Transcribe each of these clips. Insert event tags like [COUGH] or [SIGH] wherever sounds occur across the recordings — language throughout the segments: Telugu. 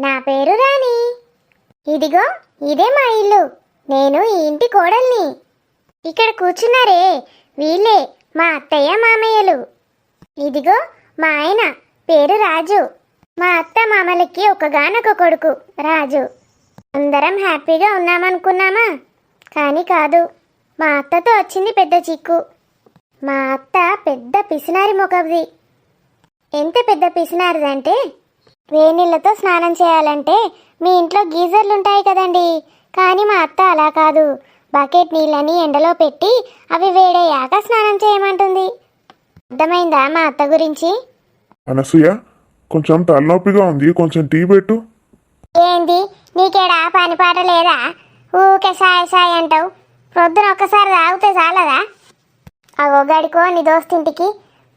నా పేరు రాణి. ఇదిగో ఇదే మా ఇల్లు. నేను ఈ ఇంటి కోడల్ని. ఇక్కడ కూర్చున్నారే వీళ్ళే మా అత్తయ్య మామయ్యలు. ఇదిగో మా ఆయన పేరు రాజు. మా అత్త మామలకి ఒకగానొక కొడుకు రాజు. అందరం హ్యాపీగా ఉన్నామనుకున్నామా? కానీ కాదు మా అత్తతో వచ్చింది పెద్ద చిక్కు. మా అత్త పెద్ద పిసినారి మొకది ఎంత పెద్ద పిసినారిదంటే వేనీళ్ళతో స్నానం చేయాలంటే మీ ఇంట్లో గీజర్లు ఉంటాయి కదండి. కానీ మా అత్త అలా కాదు. బకెట్ నీళ్ళని ఎండలో పెట్టి అవి వేడయ్యాక స్నానం చేయమంటుంది. అర్థమైందా మా అత్త గురించి? అనసూయ కొంచెం తలనొప్పిగా ఉంది. కొంచెం టీ పెట్టు. ఏంది? నీకేడా పని పాట లేదా? ఊకే సాయ సాయ అంటావు. ప్రొద్దున ఒక్కసారి తాగితే చాలదా? ఆ ఒగడికో నీ దోస్తుంటికి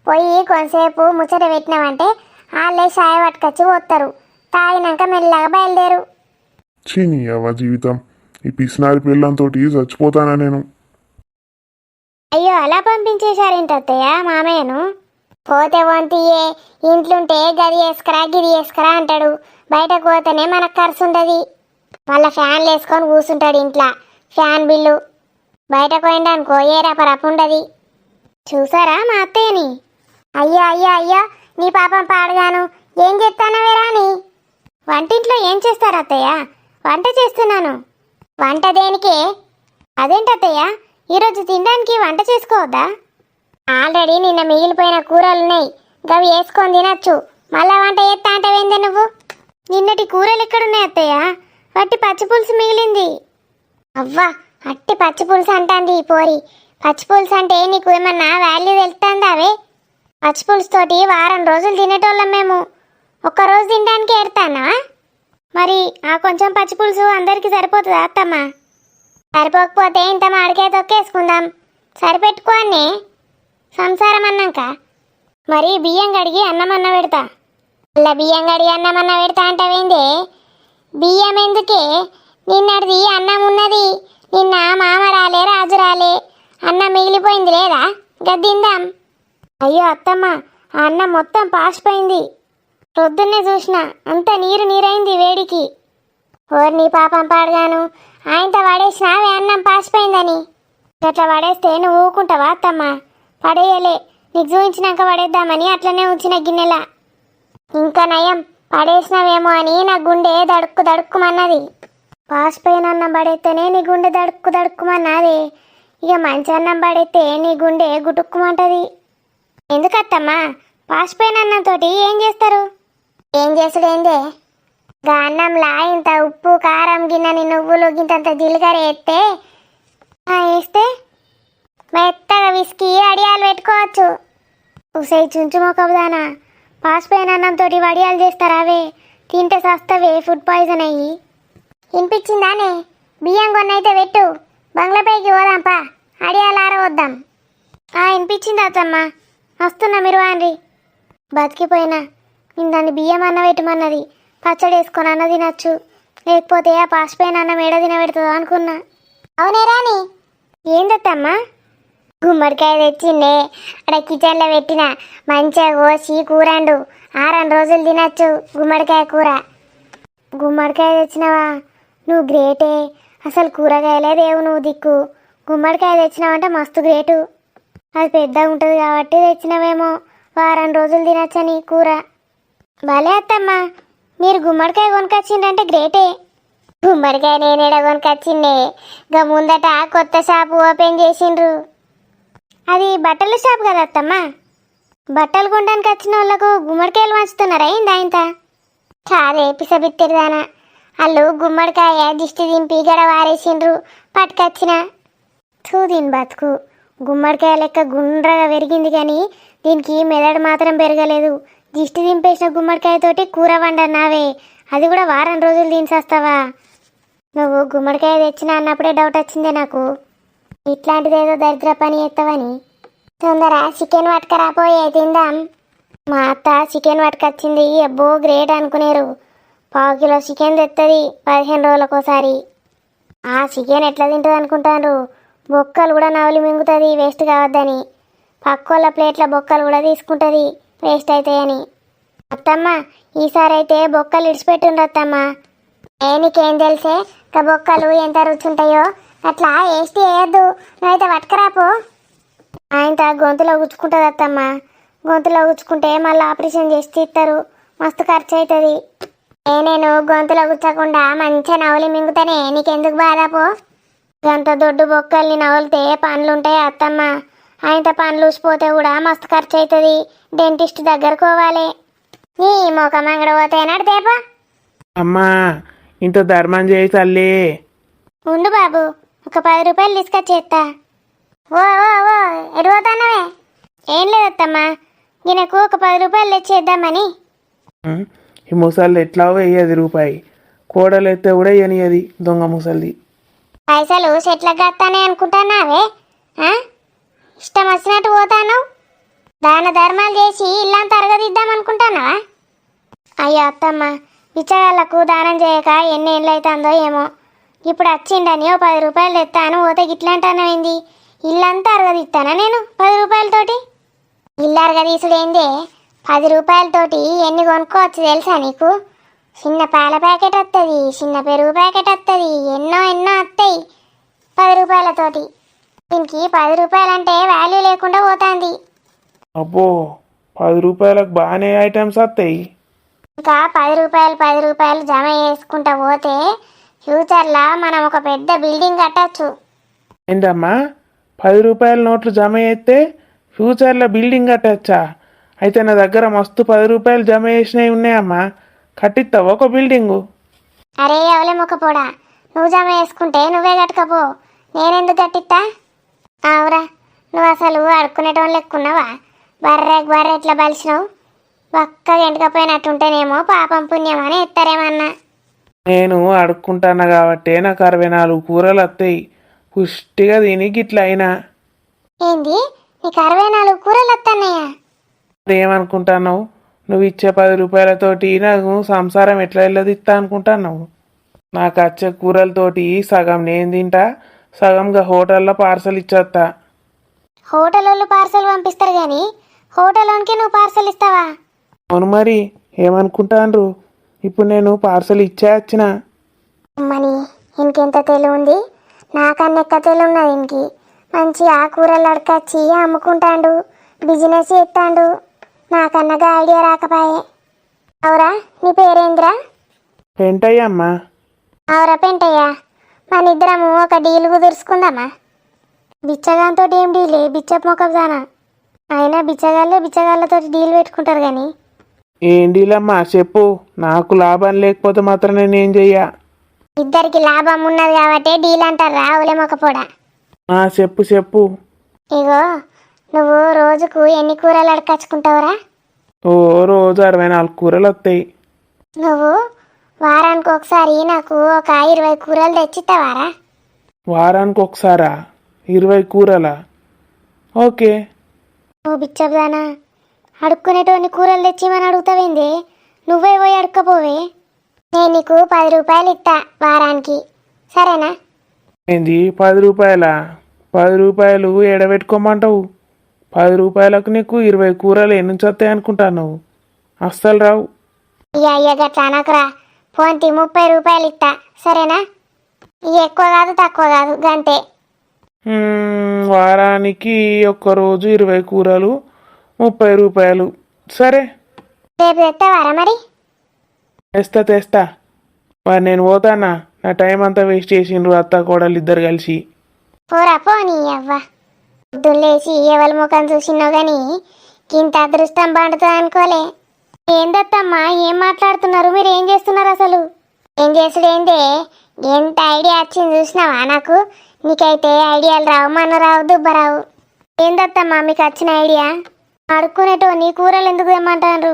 పోయి కొంతసేపు ముచ్చట పెట్టినామంటే వాళ్ళే సాయ పట్టుకొచ్చి పోతారు తాగినాక మెల్లగా బయలుదేరు. చీనీ అవ్వ జీవితం. ఈ పిసినారి పిల్లంతోటి చచ్చిపోతానా నేను? అయ్యో అలా పంపించేశారేంటి అత్తయ్య మామయ్యను? పోతే వంతియే ఇంట్లుంటే గది వేసుకురా గిది వేసుకురా అంటాడు. బయటకు పోతేనే మనకు ఖర్చు ఉండదు. మళ్ళా ఫ్యాన్లు వేసుకొని కూర్చుంటాడు ఇంట్లో. Fan bill. బయటకు పోయిండనుకో ఏ రపరపు ఉండదు. చూసారా మా అత్తయ్యని? అయ్యో అయ్యో అయ్యో. నీ పాపం పాడగాను ఏం చెప్తానవే రాని వంటింట్లో ఏం చేస్తారు అత్తయ్య? వంట చేస్తున్నాను. వంట దేనికే? అదేంటత్తయ్య ఈరోజు తినడానికి వంట చేసుకోవద్దా? ఆల్రెడీ నిన్న మిగిలిపోయిన కూరలున్నాయి. గవి వేసుకొని తినచ్చు. మళ్ళా వంట చేస్తా అంటవేందే నువ్వు? నిన్నటి కూరలు ఎక్కడున్నాయి అత్తయ్య? వట్టి పచ్చిపులుసు మిగిలింది. అవ్వా అట్టి పచ్చిపులుసు అంటాంది ఈ పోరి. పచ్చి పులుసు అంటే నీకు ఏమన్నా వాల్యూ తోటి వారం రోజులు తినేటోళ్ళం మేము. ఒక్కరోజు తినడానికి ఏడతానా? మరి ఆ కొంచెం పచ్చి పులుసు అందరికీ సరిపోతుందా అత్తమ్మా? సరిపోకపోతే ఇంత మాడికాయ తొక్కేసుకుందాం సరిపెట్టుకోనే సంసారం అన్నాక. మరి బియ్యం కడిగి అన్నం అన్న పెడతా. అలా బియ్యం కడిగి అన్నం అన్న పెడతా అంటావేందే? బియ్యం ఎందుకే? నిన్నటిది అన్నం ఉన్నది. నిన్న మామ రాలే రాజు రాలే. అన్నం మిగిలిపోయింది లేదా? గద్దిందాం అయ్యో అత్తమ్మ ఆ అన్నం మొత్తం పాసిపోయింది పొద్దున్నే చూసిన అంత నీరు నీరైంది వేడికి. ఓర్ నీ పాపం పాడగాను ఆయనతో పడేసినావే అన్నం పాసిపోయిందని అట్లా పడేస్తే నువ్వు ఊకుంటావా అత్తమ్మ? పడేయలే నీకు చూపించినాక పడేద్దామని అట్లనే ఉంచిన గిన్నెల. ఇంకా నయం పడేసినావేమో అని నా గుండె దడుక్కు దడుక్కుమన్నది. పాసిపోయిన అన్నం పడేస్తేనే నీ గుండె దడుక్కు దడుక్కుమన్నది. ఇక మంచి అన్నం పడేస్తే నీ గుండె గుటుక్కుమంటది. ఎందుకత్తమ్మా? పాసిపోయిన అన్నంతోటి ఏం చేస్తారు? ఏం చేసుడేందే? గా అన్నంలా ఇంత ఉప్పు కారం గిన్నెని నువ్వులు గింతంత జీలకర్ర వేస్తే వేస్తే మెత్తగా విసికి అడియాలు పెట్టుకోవచ్చు. ఉసై చుంచు మొక్కదానా పాసిపోయిన అన్నంతో వడియాలు చేస్తారా అవే? తింటే సస్తవే ఫుడ్ పాయిజన్ అయ్యి. వినిపించిందానే? బియ్యం కొన్నైతే పెట్టు. బంగ్లాపైకి పోదాంపా అడియాలు ఆరవద్దాం ఆ వినిపించింది అత్తమ్మ. వస్తున్నా మీరు వాన్రి బతికిపోయినా. నేను దాన్ని బియ్యం అన్న పెట్టమన్నది. పచ్చడి వేసుకొని అన్న తినచ్చు. లేకపోతే ఆ పాసిపోయిన అన్న మేడ తినబెడుతుందో అనుకున్నా. అవునే రాని ఏందత్తమ్మా గుమ్మడికాయ తెచ్చిండే అక్కడ కిచెన్లో పెట్టిన. మంచిగా కోసి కూరండు. ఆరం రోజులు తినచ్చు గుమ్మడికాయ కూర. గుమ్మడికాయ తెచ్చినావా? నువ్వు గ్రేటే. అసలు కూరగాయలే దేవు నువ్వు దిక్కు. గుమ్మడికాయ తెచ్చినావంటే మస్తు గ్రేటు. అది పెద్దగా ఉంటుంది కాబట్టి తెచ్చినవేమో. వారం రోజులు తినచ్చని కూర? భలే అత్తమ్మా. మీరు గుమ్మడికాయ కొనుకొచ్చిండ్రంటే గ్రేటే. గుమ్మడికాయ నేనేడ కొనుకొచ్చిండే? గా ముందట కొత్త షాపు ఓపెన్ చేసిండ్రు. అది బట్టల షాప్ కదా అత్తమ్మా. బట్టలు కొనడానికి వచ్చిన వాళ్ళకు గుమ్మడికాయలు పంచుతున్నారా ఏందా ఇంత కాదే పిసబిత్తిరిదానా. వాళ్ళు గుమ్మడికాయ దిష్టి దింపి గడ వారేసిండ్రు పట్టుకొచ్చిన. చూదిన్ బతుకు. గుమ్మడికాయ లెక్క గుండ్రగా పెరిగింది కానీ దీనికి మెదడు మాత్రం పెరగలేదు. దిష్టి దింపేసిన గుమ్మడికాయతోటి కూర వండన్నావే. అది కూడా వారం రోజులు దించేస్తావా? నువ్వు గుమ్మడికాయ తెచ్చినా అన్నప్పుడే డౌట్ వచ్చిందే నాకు. ఇట్లాంటిదేదో దరిద్ర పని ఎత్తవని తొందర చికెన్ పట్టుకరా పోయే తిందాం. మా అత్త చికెన్ పట్టుకొచ్చింది. అబ్బో గ్రేట్ అనుకునేరు. పావు కిలో చికెన్ తెస్తుంది పదిహేను రోజులకోసారి. ఆ చికెన్ ఎట్లా తింటుంది అనుకుంటాను బొక్కలు కూడా నవలి మింగుతుంది వేస్ట్ కావద్దని. పక్కోళ్ళ ప్లేట్ల బొక్కలు కూడా తీసుకుంటుంది వేస్ట్ అవుతాయని అత్తమ్మ ఈసారి అయితే బొక్కలు ఇడిచిపెట్టుండ్రు అత్తమ్మ. ఏ నీకేం తెలిసే? ఇక బొక్కలు ఎంత రుచి ఉంటాయో అట్లా వేస్ట్ వేయద్దు నువ్వైతే పట్టుకరాపు ఆయన గొంతులో గుచ్చుకుంటుంది అత్తమ్మ. గొంతులో గుచ్చుకుంటే మళ్ళీ ఆపరేషన్ చేసి తీస్తారు మస్తు ఖర్చు అవుతుంది ఏ నేను గొంతులో గుచ్చకుండా మంచిగా నవలి మింగుతానే నీకెందుకు బాధపో గంత దొడ్డు బొక్కల్ని నవలితే పండ్లు ఉంటాయి అత్తమ్మ. ఆయనతో పండ్లు ఊసిపోతే కూడా మస్తు ఖర్చు అవుతుంది డెంటిస్ట్ దగ్గరకు పోవాలి. నీ మొఖం అంగడ పోతే నడితేపా అమ్మా ఇంత ధర్మం చేయి తల్లి. ఉండు బాబు ఒక పది రూపాయలు తీసుకొచ్చేస్తా ఓ ఓ ఓ ఎటు పోతానవే? ఏం లేదత్తమ్మా ఈయనకు ఒక పది రూపాయలు తెచ్చేద్దామని? ఈ ముసలి ఎట్లా వేయది రూపాయి. కోడలు ఎత్తే కూడా వేయనియది దొంగ ముసలిది. పైసలు చెట్లకు కత్తానే అనుకుంటున్నావే ఇష్టం వచ్చినట్టు పోతాను దాన ధర్మాలు చేసి ఇల్లంతా అరగదిద్దాం అనుకుంటున్నావా? అయ్యో అత్తమ్మ బిచ్చగాళ్ళకు దానం చేయక ఎన్ని ఏళ్ళు అవుతుందో ఏమో. ఇప్పుడు వచ్చిండని ఓ పది రూపాయలు తెస్తాను పోతే గిట్లా ఇల్లంతా అరగదిస్తానా నేను పది రూపాయలతోటి? ఇల్లు అరగదీసుడేందే? పది రూపాయలతోటి ఎన్ని కొనుక్కోవచ్చు తెలుసా నీకు? చిన్న పాల ప్యాకెట్ వస్తుంది చిన్న పెరుగు ప్యాకెట్ వస్తుంది ఎన్నో ఎన్నో వస్తాయి. పది రూపాయలతోటి. దీనికి పది రూపాయలంటే వాల్యూ లేకుండా పోతుంది. అబ్బో పది రూపాయలకు బాగానే ఐటమ్స్ వస్తాయి. ఇంకా పది రూపాయలు పది రూపాయలు జమ చేసుకుంటా పోతే ఫ్యూచర్లో మనం ఒక పెద్ద బిల్డింగ్ కట్టచ్చు. ఏంటమ్మా? పది రూపాయల నోట్లు జమ చేస్తే ఫ్యూచర్లో బిల్డింగ్ కట్టచ్చా? అయితే నా దగ్గర మస్తు పది రూపాయలు జమ చేసినవి ఉన్నాయమ్మా. కట్టిస్తావా ఒక బిల్డింగు అరే ఎవలే మొక్కపోడా. నువ్వు జమ చేసుకుంటే నువ్వే కట్టుకపో. నేనెందుకు కట్టిస్తా అవురా నువ్వు అసలు అడుక్కునేటోళ్ళు లెక్కున్నావా? బర్రె బర్రె ఎట్లా బలిసినావు? ఒక్కగా ఎంటకపోయినట్టుంటేనేమో పాపం పుణ్యం అని ఎత్తారేమన్నా నేను అడుక్కుంటాను కాబట్టి నాకు అరవై నాలుగు కూరలు వస్తాయి పుష్టిగా తిని గిట్లా అయినా. ఏంది? నీకు అరవై నాలుగు కూరలు వస్తున్నాయా ఏమనుకుంటున్నావు నువ్వు ఇచ్చే పది రూపాయలతోటి నాకు సంసారం ఎట్లా వెళ్ళదిస్తా అనుకుంటున్నావు? నాకు వచ్చే కూరలతోటి సగం నేను తింటా సగంగా హోటల్లో పార్సల్ ఇచ్చేస్తా హోటల్ వాళ్ళు పార్సల్ పంపిస్తారు కానీ హోటల్లోనికి నువ్వు పార్సల్ ఇస్తావా? అవును మరి ఏమనుకుంటాన్రు? ఇప్పుడు నేను పార్సల్ ఇచ్చే వచ్చిన. అమ్మని ఇంకెంత తెలివి ఉంది నాకన్నా ఎక్క తెలివి ఉన్నది ఇంకి. మంచి ఆ కూరలు అడకచ్చి అమ్ముకుంటాండు బిజినెస్ చేస్తాండు నాకన్నగా ఐడియా రాకపాయే. అవురా నీ పేరేంద్రా? ఏంటయ్యమ్మా అవురా పెంటయ్యా మన ఇద్దరము ఒక డీల్ కుదుర్చుకుందామా? బిచ్చగాంతో ఏం డీలే బిచ్చప్ మొక్కకు దానా అయినా బిచ్చగాళ్ళే బిచ్చగాళ్ళతో డీల్ పెట్టుకుంటారు కానీ ఏంటిలమ్మా చెప్పు. నాకు లాభం లేకపోతే మాత్రం నేనేం చెయ్యా? ఇద్దరికి లాభం ఉన్నది కాబట్టి డీల్ అంటారు రావులే మొక్కపోడా. ఆ, చెప్పు చెప్పు. ఇగో నువ్వు రోజుకు ఎన్ని కూరలు అడకచ్చుకుంటావురా? ఓ రోజు అరవై నాలుగు కూరలు వస్తాయి నువ్వు వారానికి ఒకసారి నాకు ఒక ఇరవై కూరలు తెచ్చిస్తావారా వారానికి ఒకసారా ఇరవై కూరలా? ఓకే. ఓ బిచ్చబ్దానా అడుక్కునేటోని కూరలు తెచ్చిమని అడుగుతావేంది? నువ్వే పోయి అడుక్కపోవే. నేను నీకు పది రూపాయలు ఇస్తా వారానికి. సరేనా? ఏంది పది రూపాయలా? పది రూపాయలు ఎడబెట్టుకోమంటావు? పది రూపాయలకు నీకు ఇరవై కూరలు ఎన్ని నుంచి వస్తాయి అనుకుంటున్నావు అస్సలు రావు. అయ్య గట్లా అనకురా. పోంతి ముప్పై రూపాయలు ఇస్తా సరేనా? ఎక్కువ కాదు తక్కువ కాదు గంతే. మ్మ్, వారానికి ఒక్క రోజు ఇరవై కూరలు ముప్పై రూపాయలు. సరే. రేపు తెస్తావారా మరి? తెస్తా తెస్తా. మరి నేను పోతానా? నా టైం అంతా వేస్ట్ చేసిండ్రు అత్త కోడలు ఇద్దరు కలిసి. పోరా పో నీ అవ్వ. పొద్దున్న లేచి ఎవరి ముఖం చూసినావు గాని ఇంత అదృష్టం పండుతుంది అనుకోలే. ఏందత్తమ్మా ఏం మాట్లాడుతున్నారు? మీరు ఏం చేస్తున్నారు అసలు? ఏం చేస్తుడేందే ఎంత ఐడియా వచ్చింది చూసినావా నాకు? నీకైతే ఐడియాలు రావు మన రావు దుబ్బరావు ఏందత్తమ్మా మీకు వచ్చిన ఐడియా? అడుక్కునేటో నీ కూరలు ఎందుకు ఏమంటారు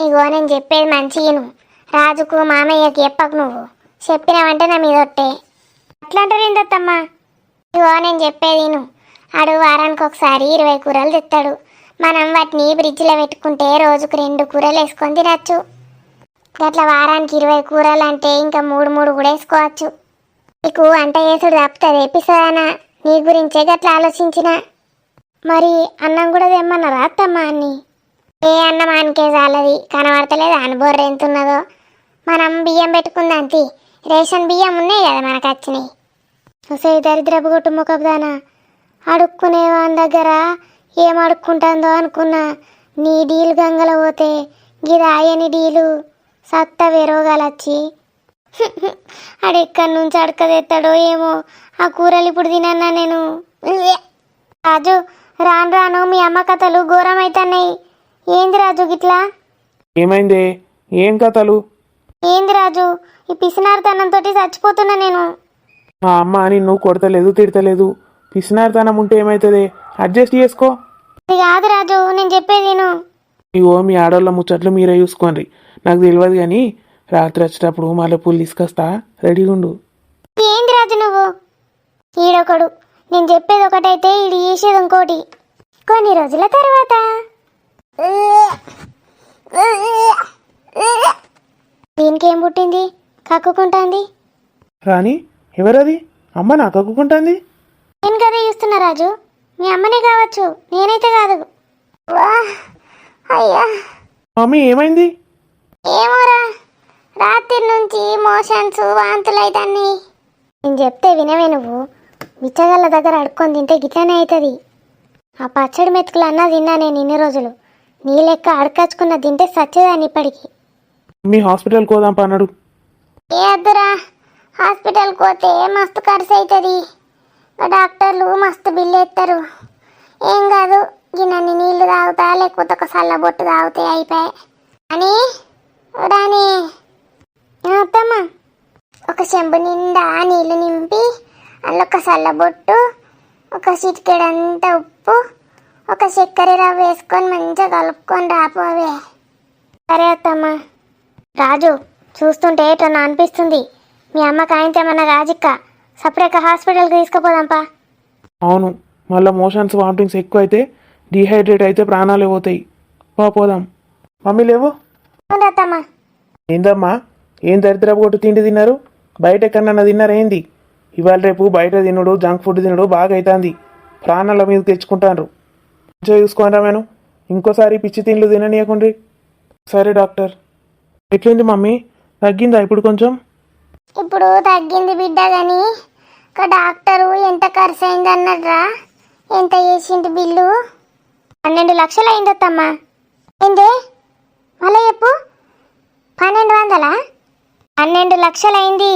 ఇగో నేను చెప్పేది మంచిగాను రాజుకు మామయ్యకి చెప్పకు నువ్వు. చెప్పినావంటే నా మీద ఒట్టే. అట్లాంటారు ఏందత్తమ్మా ఇగో నేను చెప్పేది నువ్వు ఆడు వారానికి ఒకసారి ఇరవై కూరలు తెస్తాడు మనం వాటిని ఫ్రిడ్జ్లో పెట్టుకుంటే రోజుకు రెండు కూరలు వేసుకొని తినచ్చు. గట్ల వారానికి ఇరవై కూరలు అంటే ఇంకా మూడు మూడు కూడా వేసుకోవచ్చు. నీకు అంట చేసుడు తప్పుతుంది ఎపిసోదానా నీ గురించే గట్లా ఆలోచించిన. మరి అన్నం కూడా తెమ్మన్నారా అత్తమ్మ అన్ని? ఏ అన్నం ఆనికే చాలది కనబడతలేదు? అనుభవం ఎంత ఉన్నదో. మనం బియ్యం పెట్టుకుందాం రేషన్ బియ్యం ఉన్నాయి కదా మనకు వచ్చినాయి. ఒసే దరిద్రపు కుటుంబ కబ్దానా అడుక్కునే వాని దగ్గర ఏం అడుక్కుంటుందో అనుకున్నా. నీ డీలు గంగల పోతే గిది ఆయని డీలు. సత్త వెరోగాలొచ్చి. [LAUGHS] ఆడు ఎక్కడి నుంచి అడకదెత్తాడో ఏమో. ఆ కూరలు ఇప్పుడు తినన్నా నేను. రాజు రాను రాను మీ అమ్మ కథలు ఘోరమైతున్నాయి. ఏంది రాజు గిట్లా? ఏమైందే? ఏం కథలు? ఏంది రాజు? ఈ పిసినారితనంతో చచ్చిపోతున్నా నేను. మా అమ్మ నిన్ను కొడతలేదు తిడతలేదు. పిసినారితనం ఉంటే ఏమవుతుంది అడ్జస్ట్ చేసుకో. ఇది కాదు రాజు నేను చెప్పేది నేను ఇగో మీ ఆడవాళ్ళ ముచ్చట్లు మీరే చూసుకోండి. నాకు తెలియదు కానీ రాత్రి వచ్చేటప్పుడు మళ్ళీ పూలు తీసుకొస్తా. రెడీగా ఉండు. ఏంది రాజు నువ్వు? ఈడొకడు. నేను చెప్పేది ఒకటైతే ఈడు చేసేది ఇంకోటి. కొన్ని రోజుల తర్వాత. దీనికి ఏం పుట్టింది? కక్కుకుంటాంది? రాని ఎవరది? అమ్మ నాకు అక్కుకుంటుంది నేను కదా చూస్తున్నా రాజు? మీ అమ్మనే కావచ్చు నేనైతే కాదు. అయ్యా. మమ్మీ ఏమైంది? ఏమోరా రాత్రి నుంచి మోషన్స్ వాంతులు అవుతాన్ని నేను చెప్తే వినవే నువ్వు. బిచ్చగళ్ళ దగ్గర అడుక్కొని తింటే గిట్లనే అవుతుంది ఆ పచ్చడి మెతుకులు అన్నా తిన్నా నేను ఇన్ని రోజులు. నీ లెక్క అడకచ్చుకున్న తింటే సచ్చేదాన్ని ఇప్పటికి. మీ హాస్పిటల్కి పోదాం పన్నాడు ఏ అద్దురా హాస్పిటల్కి పోతే మస్తు ఖర్చు అవుతుంది డాక్టర్లు మస్తు బిల్లు ఎత్తారు. ఏం కాదు గిన్నెన్ని నీళ్ళు తాగుతా లేకపోతే ఒక సల్ల బొట్టు తాగితే అయిపోయాయి అని రాని అత్తమ్మ. ఒక చెంబు నిండా నీళ్ళు నింపి అందులో ఒక సల్ల బొట్టు ఒక చిటికెడంతా ఉప్పు ఒక చక్కెర రవ్వ వేసుకొని మంచిగా కలుపుకొని రాపోవే సరే అత్తమ్మ. రాజు చూస్తుంటే ఎట్లా అనిపిస్తుంది. మీ అమ్మ కాయంతో ఏమన్నా రాజిక్క? సపరేట్గా హాస్పిటల్కి తీసుకుపోదాంపా. అవును మళ్ళీ మోషన్స్ వామిటింగ్స్ ఎక్కువ అయితే డీహైడ్రేట్ అయితే ప్రాణాలే పోతాయి. పో పోదాం. మమ్మీ లేవు? ఏందమ్మా? ఏం దరిద్రపు కొట్టు తిండి తిన్నారు? బయట ఎక్కడన్నా తిన్నారా ఏంది? ఇవాళ రేపు బయట తినుడు జంక్ ఫుడ్ తినుడు బాగా అవుతుంది ప్రాణాల మీద తెచ్చుకుంటారు మంచిగా చూసుకోండి నేను ఇంకోసారి పిచ్చి తిండ్లు తిననీయకుండ్రి. సరే డాక్టర్. ఎట్లుంది మమ్మీ? తగ్గిందా ఇప్పుడు కొంచెం? ఇప్పుడు తగ్గింది బిడ్డ గాని. ఒక డాక్టరు ఎంత ఖర్చు అయిందన్నట్రా ఎంత చేసిండు బిల్లు? పన్నెండు లక్షలు అయిందత్తమ్మా. ఏంది? మళ్ళీ చెప్పు. పన్నెండు వందలా? పన్నెండు లక్షలు అయింది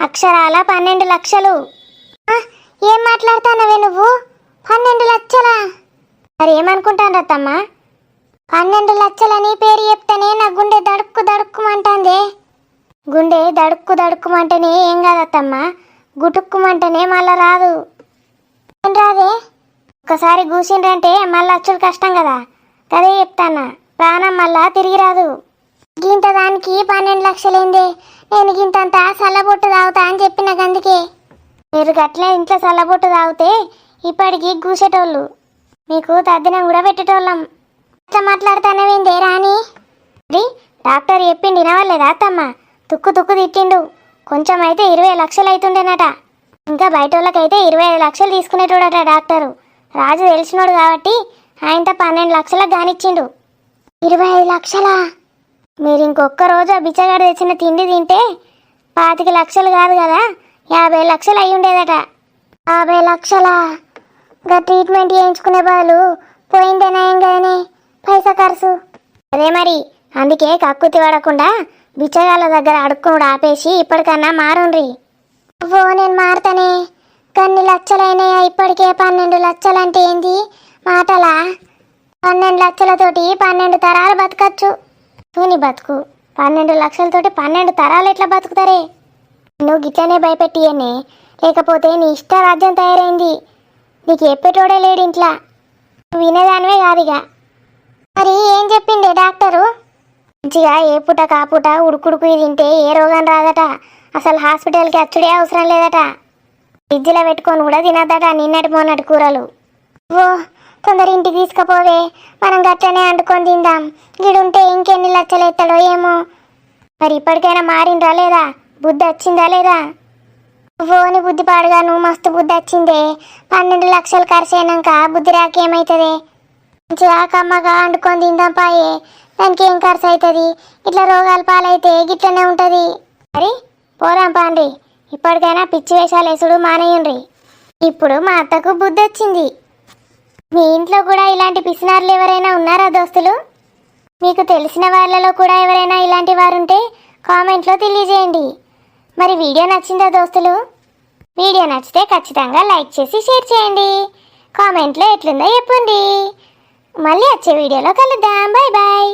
అక్షరాల పన్నెండు లక్షలు. ఏం మాట్లాడుతున్నావే నువ్వు? పన్నెండు లక్షలా? మరి ఏమనుకుంటాను రత్తమ్మా పన్నెండు లక్షలని పేరు చెప్తేనే నా గుండె దడుక్కు దడుక్కుమంటాందే. గుండె దడుక్కు దడుక్కుమంటేనే ఏం కాదత్తమ్మా? గుటుక్కుమంటేనే మళ్ళా రాదు. ఏం రాదే ఒకసారి కూసిండ్రంటే మళ్ళా అచ్చుడు కష్టం కదా. కదే చెప్తానా ప్రాణం మళ్ళా తిరిగి రాదు. గింత దానికి పన్నెండు లక్షలేందే? నేను గింతంత చల్లబొట్టు తాగుతా అని చెప్పిన అందుకే మీరు గట్లే ఇంట్లో చల్లబొట్టు తాగితే ఇప్పటికి కూసేటోళ్ళు మీకు తద్దినం కూడా పెట్టేటోళ్ళం. అట్లా మాట్లాడుతానవేందే రాని అది డాక్టర్ చెప్పిండి వినవలేదా అత్తమ్మ? తుక్కు తుక్కు తిట్టిండు. కొంచెం అయితే ఇరవై లక్షలు అవుతుండేనట ఇంకా బయట వాళ్ళకైతే ఇరవై ఐదు లక్షలు తీసుకునేటోడట డాక్టరు. రాజు తెలిసినోడు కాబట్టి ఆయనతో పన్నెండు లక్షలకు కానిచ్చిండు ఇరవై ఐదు లక్షలా? మీరు ఇంకొక రోజు ఆ బిచ్చగాడు తెచ్చిన తిండి తింటే పాతిక లక్షలు కాదు కదా యాభై లక్షలు అయి ఉండేదట యాభై లక్షలా? ఇంకా ట్రీట్మెంట్ చేయించుకునే బదులు పోయిందే ఏం కదనే పైసా ఖర్చు. అదే మరి అందుకే కక్కుతి పడకుండా బిచ్చగాళ్ళ దగ్గర అడుక్కోడు ఆపేసి ఇప్పటికన్నా మారుండ్రి. ఓ నేను మారుతానే. కొన్ని లక్షలైనాయా ఇప్పటికే పన్నెండు లక్షలంటే ఏంది? మాటలా? పన్నెండు లక్షలతోటి పన్నెండు తరాలు బతకచ్చు. తూని బతుకు. పన్నెండు లక్షలతోటి పన్నెండు తరాలు ఎట్లా బతుకుతారే? నువ్వు గిట్లనే భయపెట్టియనే లేకపోతే నీ ఇష్ట రాజ్యం తయారైంది. నీకు చెప్పేటోడే లేడు ఇంట్లో. నువ్వు వినేదానివే కాదిగా. మరి ఏం చెప్పిండే డాక్టరు? మంచిగా ఏ పూట కాపూట ఉడుకుడుకు తింటే ఏ రోగం రాదట. అసలు హాస్పిటల్కి అచ్చుడే అవసరం లేదట. ఫ్రిడ్జ్లో పెట్టుకొని కూడా తినద్దట నిన్నటి మొన్నటి కూరలు. ఓ తొందర ఇంటికి తీసుకుపోవే. మనం గట్లనే అంటుకొని తిందాం. గిడుంటే ఇంకెన్ని లక్షలు ఎత్తాడో ఏమో. మరి ఇప్పటికైనా మారిండ్రా లేదా? బుద్ధి వచ్చిందా లేదా? ఓని బుద్ధి పాడుగాను నువ్వు మస్తు బుద్ధి వచ్చిందే. పన్నెండు లక్షలు ఖర్చు అయినాక బుద్ధి రాకేమవుతుంది మంచిగా కమ్మగా వండుకొని తిందాం పాయే. దానికి ఏం ఖర్చు అవుతుంది? ఇట్లా రోగాలు పాలైతే గిట్లనే ఉంటుంది. మరి పోరాం పాండ్రి. ఇప్పటికైనా పిచ్చి వేషాలు వేసుడు మానేయండి ఇప్పుడు మా అత్తకు బుద్ధి వచ్చింది మీ ఇంట్లో కూడా ఇలాంటి పిసినారులు ఎవరైనా ఉన్నారా దోస్తులు? మీకు తెలిసిన వాళ్ళలో కూడా ఎవరైనా ఇలాంటి వారుంటే కామెంట్లో తెలియజేయండి. మరి వీడియో నచ్చిందా దోస్తులు? వీడియో నచ్చితే ఖచ్చితంగా లైక్ చేసి షేర్ చేయండి. కామెంట్లో ఎట్లుందో చెప్పండి. మళ్ళీ వచ్చే వీడియోలో కలుద్దాం. Bye bye